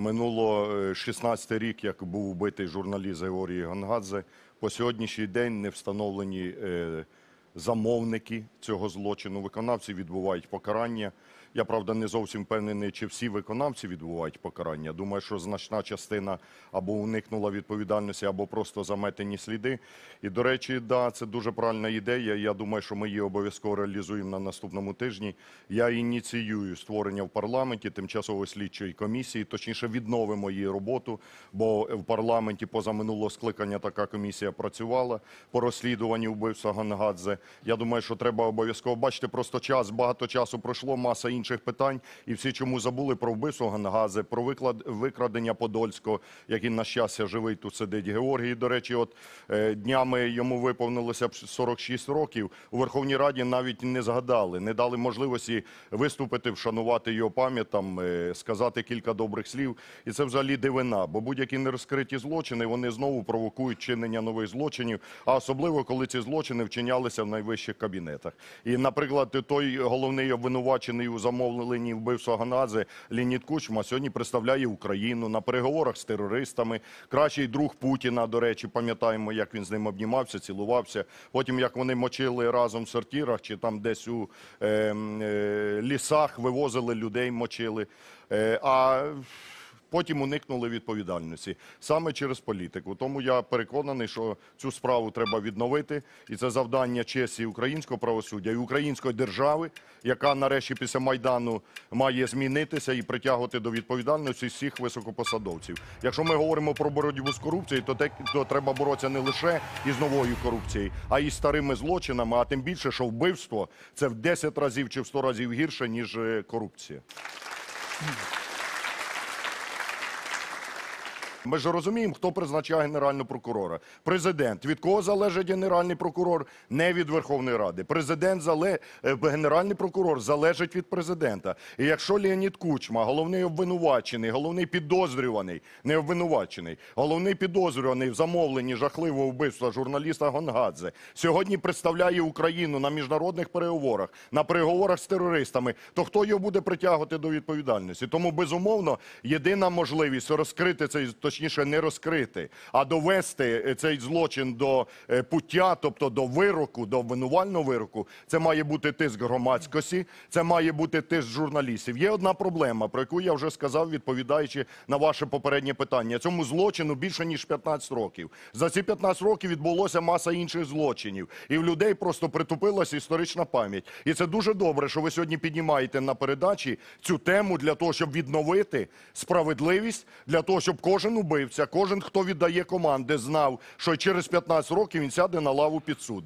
Минуло е, 16 рік, як був вбитий журналіст Георгій Гонгадзе. По сьогоднішній день не встановлені е, замовники цього злочину. Виконавці відбувають покарання. Я правда не зовсім впевнений, чи всі виконавці відбувають покарання. Думаю, що значна частина або уникнула відповідальності, або просто заметені сліди. І до речі, да, це дуже правильна ідея. Я думаю, що ми її обов'язково реалізуємо на наступному тижні. Я ініціюю створення в парламенті тимчасової слідчої комісії, точніше відновимо її роботу, бо в парламенті поза минулого скликання така комісія працювала по розслідуванню вбивства Гонгадзе. Я думаю, що треба обов'язково бачити, просто час багато часу пройшло, маса інших питань, і всі чому забули про вбивство Гонгадзе, про виклад викрадення Подольського, який на щастя живий тут сидить Георгій. До речі, от е, днями йому виповнилося б 46 років. У Верховній Раді навіть не згадали, не дали можливості виступити, вшанувати його пам'ять, там, е, сказати кілька добрих слів. І це взагалі дивина, бо будь-які нерозкриті злочини вони знову провокують чинення нових злочинів, а особливо коли ці злочини вчинялися в найвищих кабінетах. І, наприклад, той головний обвинувачений у замовленні вбивства Ганадзе Леонід Кучма сьогодні представляє Україну на переговорах з терористами. Кращий друг Путіна, до речі, пам'ятаємо, як він з ним обнімався, цілувався. Потім як вони мочили разом в сортирах чи там десь у е, е, лісах, вивозили людей, мочили. Е, а Потім уникнули відповідальності саме через політику. Тому я переконаний, що цю справу треба відновити, і це завдання честі українського правосуддя і української держави, яка нарешті після майдану має змінитися і притягувати до відповідальності всіх високопосадовців. Якщо ми говоримо про боротьбу з корупцією, то те, то треба боротися не лише із новою корупцією, а й старими злочинами. А тим більше, що вбивство це в 10 разів чи в 100 разів гірше ніж е, корупція. Ми ж розуміємо, хто призначає генерального прокурора. Президент. Від кого залежить генеральний прокурор? Не від Верховної Ради. Президент зале... е, генеральний прокурор залежить від президента. І якщо Леонід Кучма, головний обвинувачений, головний підозрюваний, не обвинувачений, головний підозрюваний в замовленні жахливого вбивства журналіста Гонгадзе, сьогодні представляє Україну на міжнародних переговорах, на переговорах з терористами, то хто його буде притягувати до відповідальності? Тому, безумовно, єдина можливість розкрити цей, точніше, не розкрити, а довести е, цей злочин до е, пуття, тобто до вироку, до обвинувального вироку, це має бути тиск громадськості, це має бути тиск журналістів. Є одна проблема, про яку я вже сказав, відповідаючи на ваше попереднє питання. Цьому злочину більше ніж 15 років. За ці 15 років відбулося маса інших злочинів, і в людей просто притупилася історична пам'ять. І це дуже добре, що ви сьогодні піднімаєте на передачі цю тему для того, щоб відновити справедливість, для того, щоб кожен убивця, кожен, хто віддає команди, знав, що через 15 років він сяде на лаву підсудних.